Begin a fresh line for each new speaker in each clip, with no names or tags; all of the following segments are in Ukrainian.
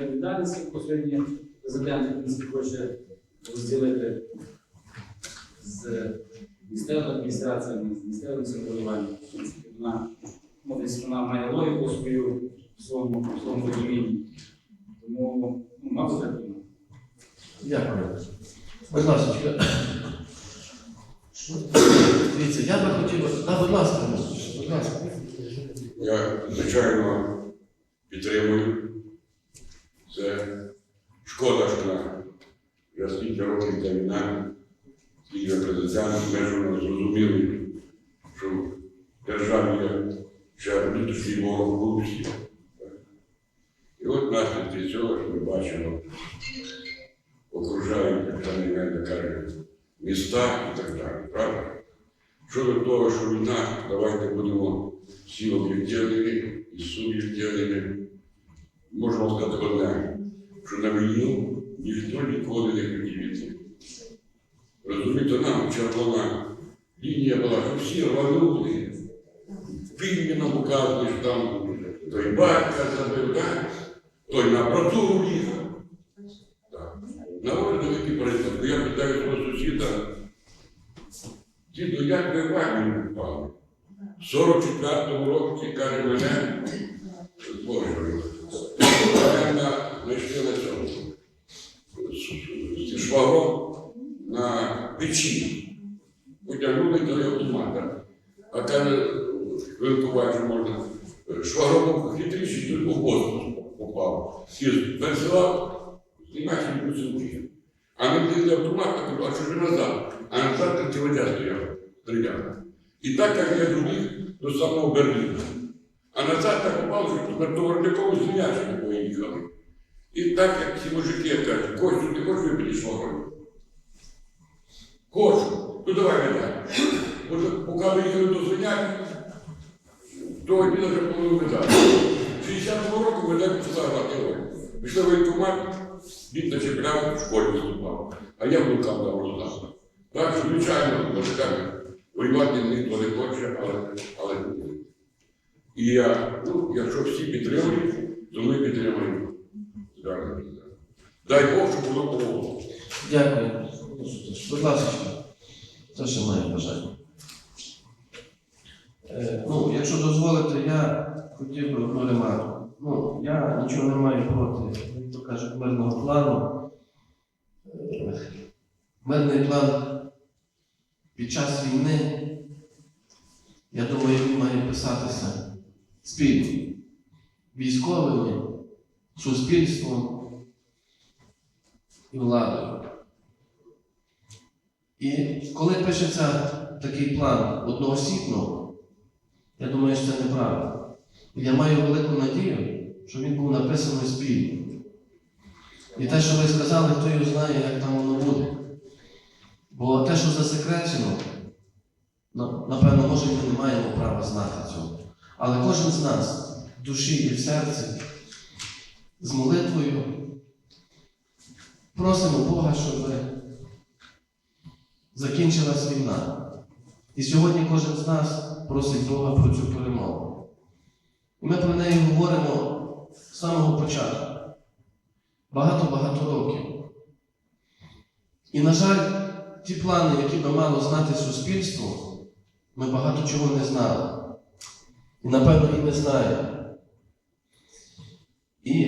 відповідальність безпосередньо президент він хоче розділити з місцевою адміністрацією, з місцевим самоврядуванням. Вона, десь вона має логіку свою в своєму, розумінні. Тому, ну, мабуть, так. і.
Дякую. Будь ласка. Дивіться, я би хотів. А, будь ласка, будь ласка.
Я, звичайно, підтримую. Це шкода, що я скільки років йде війна, скільки президент, ми ж зрозуміли, що в державі є ще внутрішній ворог корупції. І от наслідки цього, що ми бачимо, окружають, як там мене каже, міста і так далі. Правда? Щодо того, що війна, давайте будемо всі об'єктивними і суб'єктивними. Можемо сказати одне, що на війну ніхто ніколи не хотів йти. Розумієте, нам червона лінія була, що всі рванули. Фільмі нам показують, що там той батька забив, так? той на протуру їхав. Так. Наводи великий приклад. Я питаю свого сусіда, діду, як ви в впали? В 44-му році, каже мене, Боже, мене знайшли на цьому з- з на печі. Потягнули до автомата. А каже, вилкувати можна. Швагром хитріший, тут у воздух попав. Пересилав, знімаєш працює. А ми дали автомат, так, а що ж назад? А назад противодя стояв, стріляв. І так, як я других, до самого Берліна. А назад так попав, що тепер до Гордякова поїхали. І так, як ці мужики кажуть, Костю, ти хочеш випити швагрою? Хочу. Ну давай медаль. Може, поки ви їхали до звиняшки, то він вже половив медаль. 60 року медаль поставила герой. Пішли воєнкомат, він зачепляв, в школі виступав. А я внукам дав роздав. Так, звичайно, мужиками воювати ніхто не хоче, але, але. І я, ну, якщо всі підтримують, то ми підтримуємо. Дай Бог, щоб воно помогло.
Дякую. Будь ласка. Хто ще має бажання? Е, ну, якщо дозволите, я хотів би одну ремарку. Ну, я нічого не маю проти, як то кажуть, мирного плану. Е, Мирний план під час війни, я думаю, він має писатися спільно. Військовими, суспільством і владою. І коли пишеться такий план одноосібно, я думаю, що це неправильно. Я маю велику надію, що він був написаний спільно. І те, що ви сказали, хто його знає, як там воно буде. Бо те, що засекречено, напевно, може, ми не маємо права знати цього. Але кожен з нас в душі і в серці з молитвою просимо Бога, щоб закінчилась війна. І сьогодні кожен з нас просить Бога про цю перемогу. І ми про неї говоримо з самого початку. Багато-багато років. І, на жаль, ті плани, які би мало знати суспільство, ми багато чого не знали. І, напевно, і не знаємо. І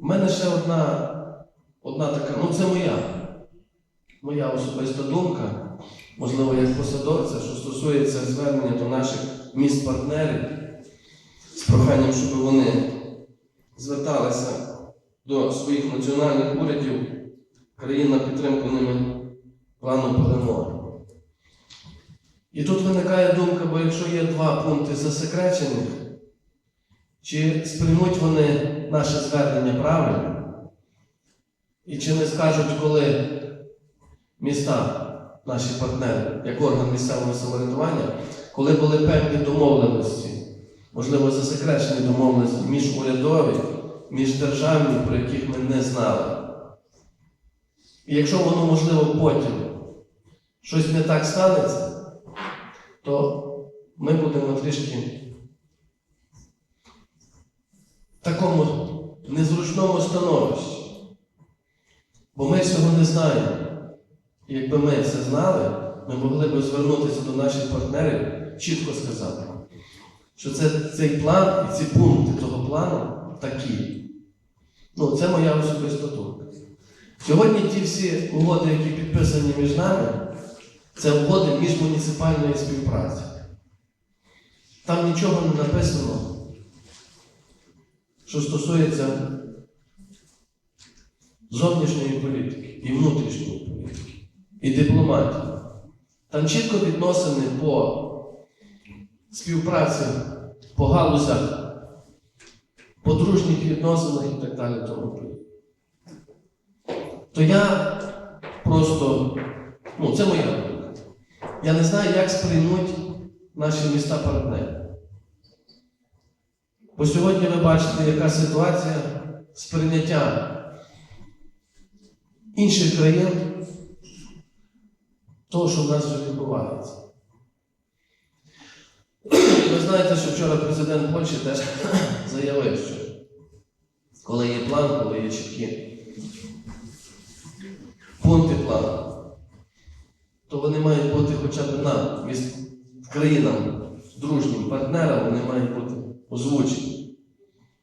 в мене ще одна, одна така, ну це моя, моя особиста думка, можливо, як посадовця, що стосується звернення до наших міст-партнерів з проханням, щоб вони зверталися до своїх національних урядів країн на підтримку ними плану перемоги. І тут виникає думка, бо якщо є два пункти засекречених, чи сприймуть вони наше звернення правильно? І чи не скажуть, коли міста, наші партнери, як орган місцевого самоврядування, коли були певні домовленості, можливо, засекречені домовленості міжурядові, міждержавні, про яких ми не знали. І якщо воно можливо потім щось не так станеться, то ми будемо трішки в такому незручному становищі. Бо ми цього не знаємо. І якби ми це знали, ми могли б звернутися до наших партнерів, чітко сказати, що це, цей план і ці пункти того плану такі. Ну, це моя особиста думка. Сьогодні ті всі угоди, які підписані між нами, це угоди міжмуніципальної співпраці. Там нічого не написано, що стосується зовнішньої політики і внутрішньої політики, і дипломатії. Там чітко відносини по співпраці, по галузях, по дружніх відносинах і так далі. Тому. То я просто, ну це моя думка. Я не знаю, як сприймуть наші міста партнери. Бо сьогодні ви бачите, яка ситуація сприйняття інших країн того, що в нас вже відбувається. Ви знаєте, що вчора президент Польщі теж заявив, що коли є план, коли є чіткі пункти плану, то вони мають бути хоча б нам, міст, країнам, дружнім партнерам, вони мають бути озвучені.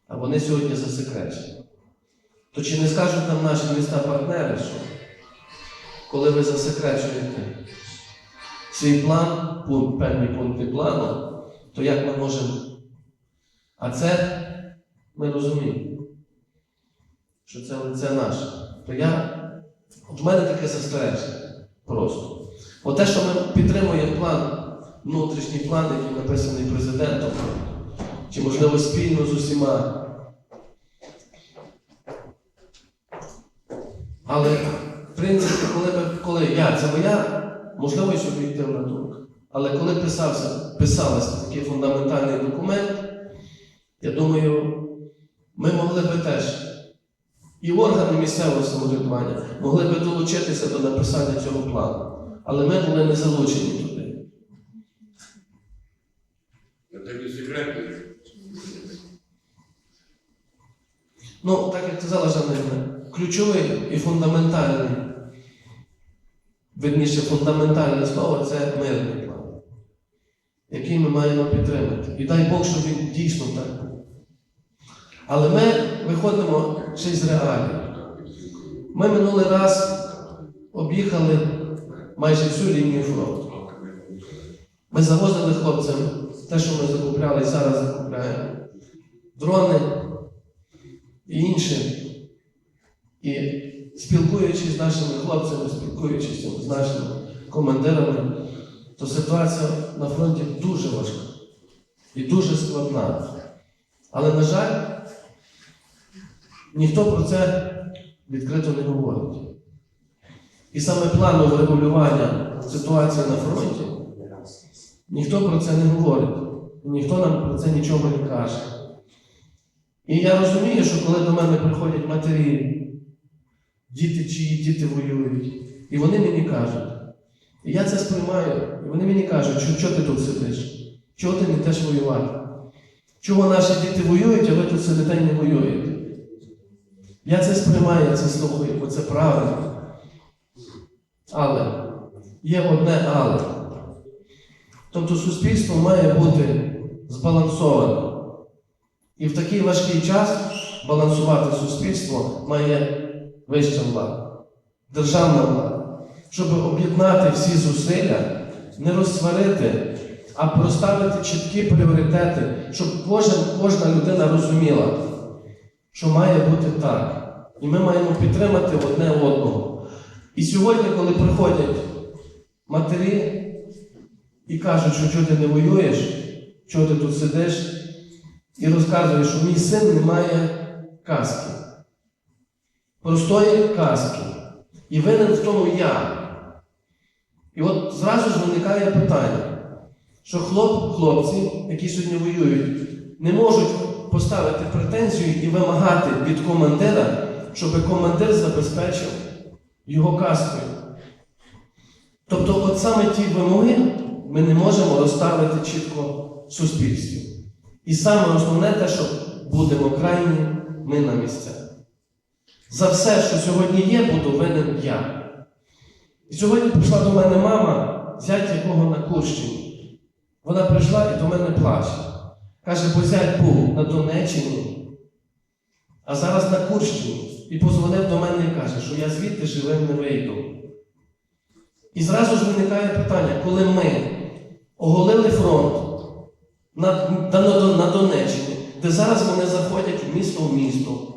А вони сьогодні засекречені. То чи не скажуть нам наші міста-партнери, що коли ви засекречуєте свій план, певні пункти плану, то як ми можемо. А це ми розуміємо, що це лице наше. То я, в мене таке застереження просто. От те, що ми підтримуємо план, внутрішній план, який написаний президентом, чи можливо спільно з усіма. Але, в принципі, коли, коли я, це моя, можливо, і суб'єктивна думка. Але коли писався, писався такий фундаментальний документ, я думаю, ми могли би теж, і органи місцевого самоврядування могли би долучитися до написання цього плану. Але ми були не залучені туди. Ну, так як казала Жанна, ключовий і фундаментальний, верніше, фундаментальне слово це мирний план, який ми маємо підтримати. І дай Бог, щоб він дійсно так був. Але ми виходимо ще з реалій. Ми минулий раз об'їхали майже всю лінію фронту. Ми завозили хлопцям те, що ми закупляли і зараз закупляємо. Дрони і інше. І спілкуючись з нашими хлопцями, спілкуючись з нашими командирами, то ситуація на фронті дуже важка і дуже складна. Але, на жаль, ніхто про це відкрито не говорить. І саме планом врегулювання ситуації на фронті ніхто про це не говорить. Ніхто нам про це нічого не каже. І я розумію, що коли до мене приходять матері, діти чиї діти воюють, і вони мені кажуть, і я це сприймаю, і вони мені кажуть, що, що ти тут сидиш? Чого ти не йдеш воювати? Чого наші діти воюють, а ви тут сидите і не воюєте? Я це сприймаю, я це слухаю, бо це правильно. Але є одне але. Тобто суспільство має бути збалансоване. І в такий важкий час балансувати суспільство має вища влада, державна влада, щоб об'єднати всі зусилля, не розсварити, а проставити чіткі пріоритети, щоб кожен, кожна людина розуміла, що має бути так. І ми маємо підтримати одне одного. І сьогодні, коли приходять матері і кажуть, що чого ти не воюєш, чого ти тут сидиш, і розказує, що мій син не має каски. Простої каски. І винен в тому я. І от зразу ж виникає питання, що хлоп, хлопці, які сьогодні воюють, не можуть поставити претензію і вимагати від командира, щоб командир забезпечив його каскою. Тобто, от саме ті вимоги ми не можемо розставити чітко суспільстві. І саме основне те, що будемо крайні ми на місцях. За все, що сьогодні є, буду винен я. І сьогодні прийшла до мене мама, зять якого на Курщині. Вона прийшла і до мене плаче. Каже, бо зять був на Донеччині, а зараз на Курщині. І позвонив до мене і каже, що я звідти живим не вийду. І зразу ж виникає питання, коли ми оголили фронт на, на, на Донеччині, де зараз вони заходять місто в місто,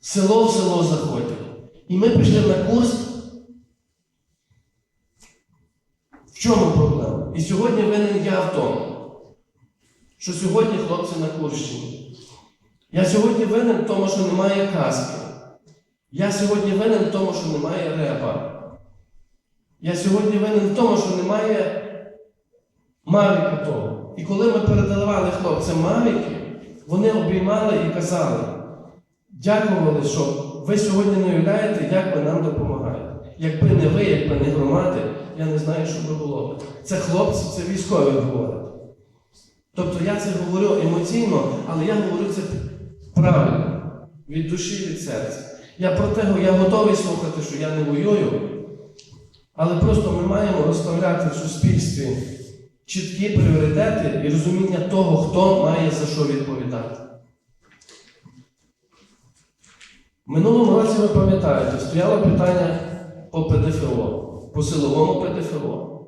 село в село заходять. І ми пішли на курс. В чому проблема? І сьогодні винен я в тому, що сьогодні хлопці на Курщині. Я сьогодні винен в тому, що немає каски. Я сьогодні винен в тому, що немає реба. Я сьогодні винен в тому, що немає мавіка того. І коли ми передавали хлопцям мавіки, вони обіймали і казали, дякували, що ви сьогодні не уявляєте, як ви нам допомагаєте. Якби не ви, якби не громади, я не знаю, що би було. Це хлопці, це військові говорять. Тобто я це говорю емоційно, але я говорю це правильно, від душі, від серця. Я про те, я готовий слухати, що я не воюю, але просто ми маємо розставляти в суспільстві чіткі пріоритети і розуміння того, хто має за що відповідати. В минулому році, ви пам'ятаєте, стояло питання по ПДФО, по силовому ПДФО.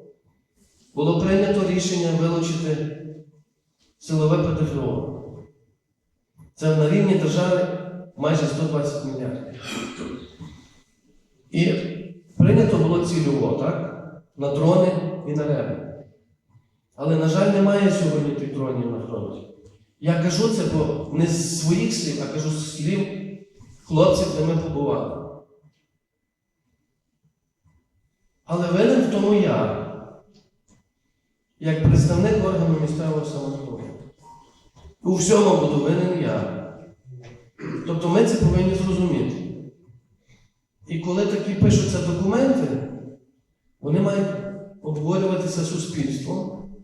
Було прийнято рішення вилучити силове ПДФО. Це на рівні держави майже 120 мільярдів. І прийнято було цільово, так? На дрони і на реби. Але, на жаль, немає сьогодні тих дронів на фронті. Я кажу це, бо не з своїх слів, а кажу з слів хлопців, де ми побували. Але винен в тому я, як представник органу місцевого самоврядування. У всьому буду винен я. Тобто ми це повинні зрозуміти. І коли такі пишуться документи, вони мають обговорюватися суспільством,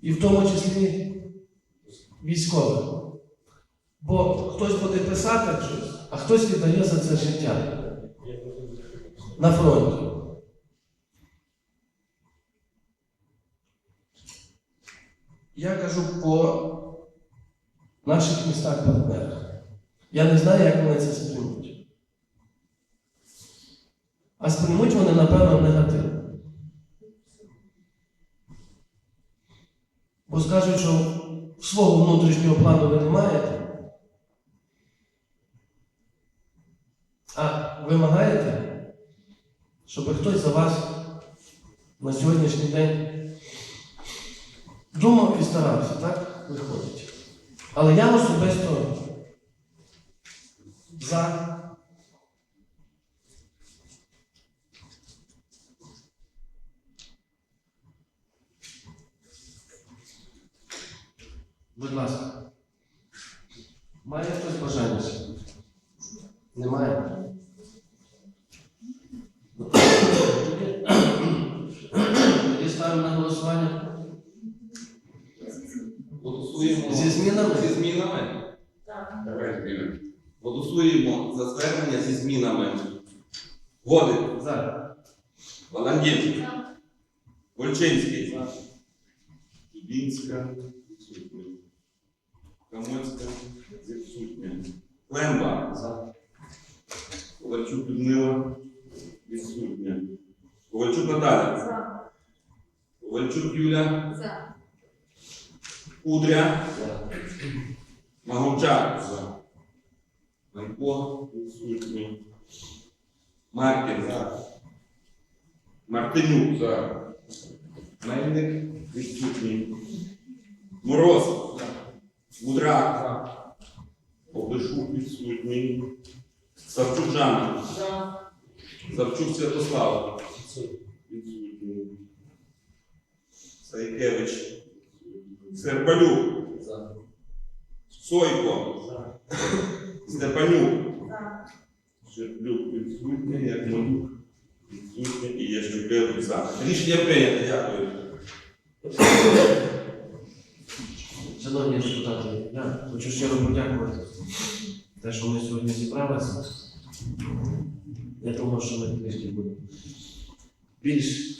і в тому числі військовим. Бо хтось буде писати щось, а хтось віддає за це життя на фронті. Я кажу по наших містах партнерах. Я не знаю, як вони це сприймуть. А сприймуть вони, напевно, негативно. Бо скажуть, що свого внутрішнього плану ви не маєте. А вимагаєте, щоб хтось за вас на сьогоднішній день думав і старався, так? Виходить. Але я особисто за. Будь ласка. Має хтось бажання? Немає. Тоді ставимо на голосування.
Голосуємо
Зі змінами?
Зі змінами.
Давай змінимо.
Голосуємо за звернення зі змінами. Годик,
За.
Валандін, Вольчинський, Дубінська, відсутня. Камоцька, відсутня. Клемба,
За.
Ковальчук Людмила, відсутня. Ковальчук Наталя, Ковальчук Юля,
За.
Кудря, Маговчак, Манько, відсутній. Маркін, Мартинюк,
За.
Мельник, відсутній. Мороз, Мудрак, Обдишук, відсутній. Савчук Жанна, Савчук Святослав, відсутній. Сайкевич, Серпалюк, Сойко, Степанюк, Жердлюк відсутній, Якмолюк відсутній. І Ящукевич за. Рішення прийнято, дякую.
Шановні депутати, я хочу щиро подякувати за те, що ми сьогодні зібралися. Я думаю, що ми трішки будемо. Більш,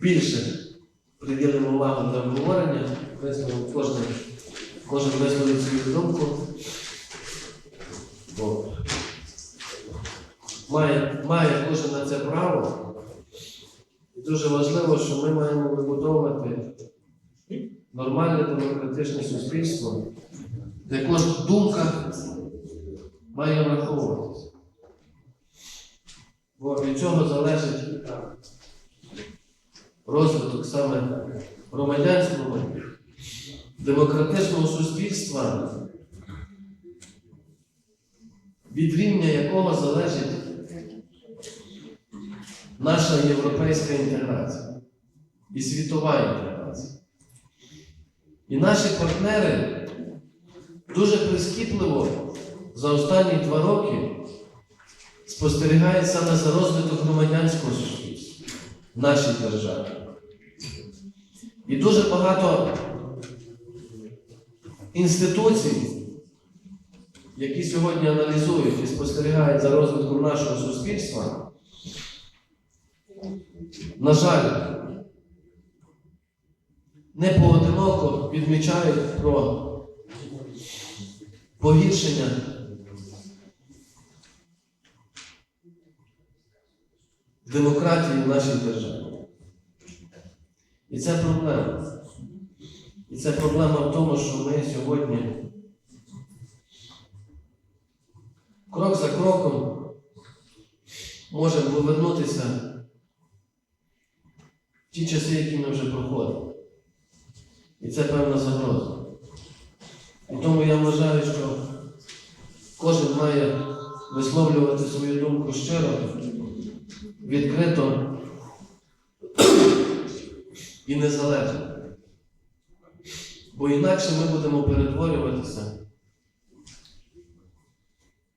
більше приділимо увагу для обговорення, висловимо кожен, кожен висловить свою думку. Бо має, має кожен на це право. І дуже важливо, що ми маємо вибудовувати нормальне демократичне суспільство, де кожна думка має враховуватися. Бо від цього залежить розвиток саме громадянського, демократичного суспільства, від рівня якого залежить наша європейська інтеграція і світова інтеграція. І наші партнери дуже прискіпливо за останні два роки спостерігають саме за розвиток громадянського суспільства в нашій державі. І дуже багато інституцій, які сьогодні аналізують і спостерігають за розвитком нашого суспільства, на жаль, не поодиноко відмічають про погіршення демократії в нашій державі. І це проблема. І це проблема в тому, що ми сьогодні крок за кроком можемо повернутися в ті часи, які ми вже проходили. І це певна загроза. І тому я вважаю, що кожен має висловлювати свою думку щиро, відкрито і незалежно. Бо інакше ми будемо перетворюватися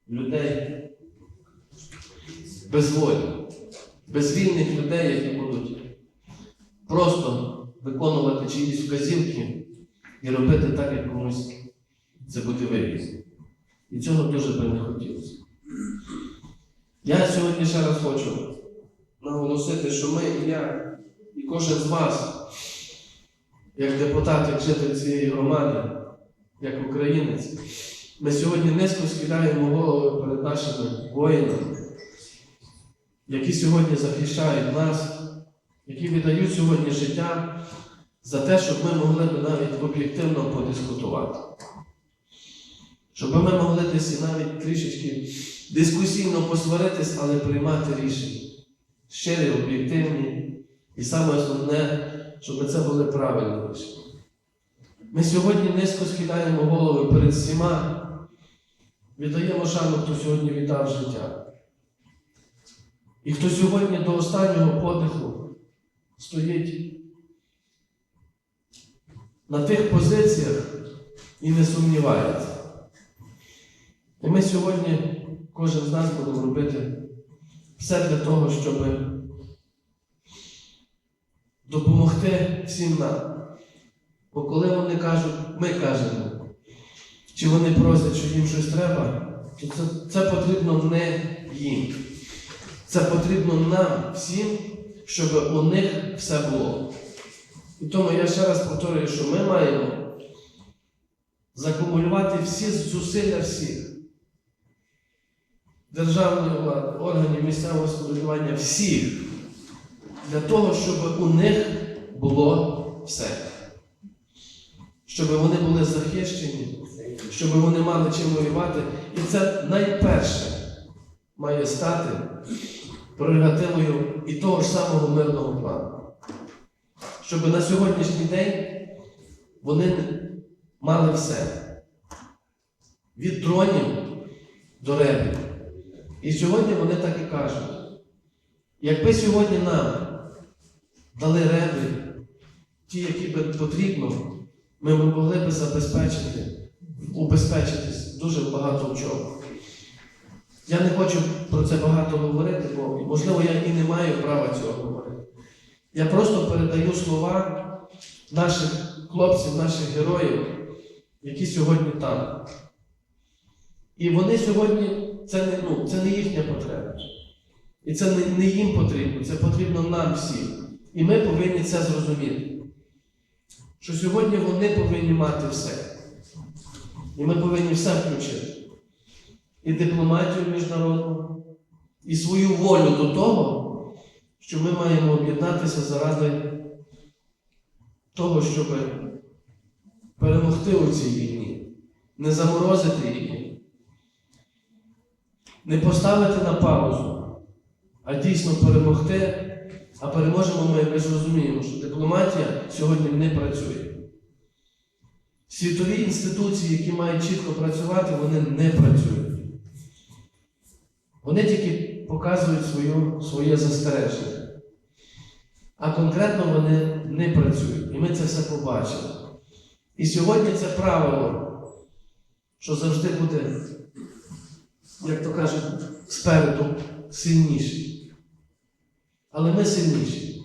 людей без волі, безвільних людей, які будуть просто виконувати чиїсь вказівки і робити так, як комусь це буде вигідно. І цього дуже би не хотілося. Я сьогодні ще раз хочу наголосити, що ми, і я, і кожен з вас, як депутат, як житель цієї громади, як українець, ми сьогодні низько схиляємо голови перед нашими воїнами, які сьогодні захищають нас, які віддають сьогодні життя за те, щоб ми могли б навіть об'єктивно подискутувати. Щоб ми могли десь навіть трішечки дискусійно посваритись, але приймати рішення. Щирі, об'єктивні. І саме основне, щоб це були правильні рішення. Ми сьогодні низько схиляємо голови перед всіма, віддаємо шану, хто сьогодні віддав життя. І хто сьогодні до останнього подиху стоїть на тих позиціях і не сумнівається. І ми сьогодні, кожен з нас будемо робити все для того, щоб допомогти всім нам. Бо коли вони кажуть, ми кажемо, чи вони просять, що їм щось треба, то це, це потрібно не їм. Це потрібно нам всім, щоб у них все було. І тому я ще раз повторюю, що ми маємо закумулювати всі зусилля всіх державної влади, органів місцевого самоврядування, всіх, для того, щоб у них було все. Щоб вони були захищені, щоб вони мали чим воювати. І це найперше має стати прерогативою і того ж самого мирного плану. Щоб на сьогоднішній день вони мали все. Від дронів до ребів. І сьогодні вони так і кажуть. Якби сьогодні нам дали реби, ті, які би потрібно, ми могли б забезпечити, убезпечитись дуже багато в чому. Я не хочу про це багато говорити, бо, можливо, я і не маю права цього говорити. Я просто передаю слова наших хлопців, наших героїв, які сьогодні там. І вони сьогодні це не, ну, це не їхня потреба. І це не, не їм потрібно, це потрібно нам всім. І ми повинні це зрозуміти. Що сьогодні вони повинні мати все. І ми повинні все включити. І дипломатію міжнародну, і свою волю до того, що ми маємо об'єднатися заради того, щоб перемогти у цій війні, не заморозити її, не поставити на паузу, а дійсно перемогти. А переможемо ми, ми ж розуміємо, що дипломатія сьогодні не працює. Світові інституції, які мають чітко працювати, вони не працюють. Вони тільки показують свою, своє застереження. А конкретно вони не працюють. І ми це все побачили. І сьогодні це правило, що завжди буде, як то кажуть, спереду сильніший. Але ми сильніші.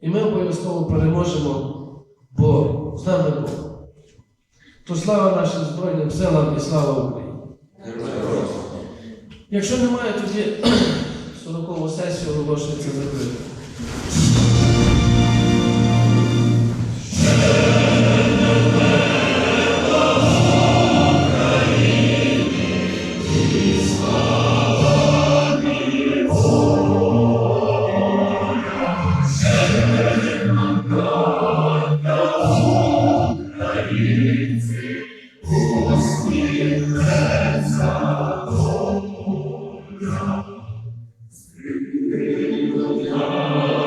І ми обов'язково переможемо, бо з нами Бог. То слава нашим Збройним силам і слава Україні! Якщо немає, тоді 40-ту сесію оголошується закритою.
Allah.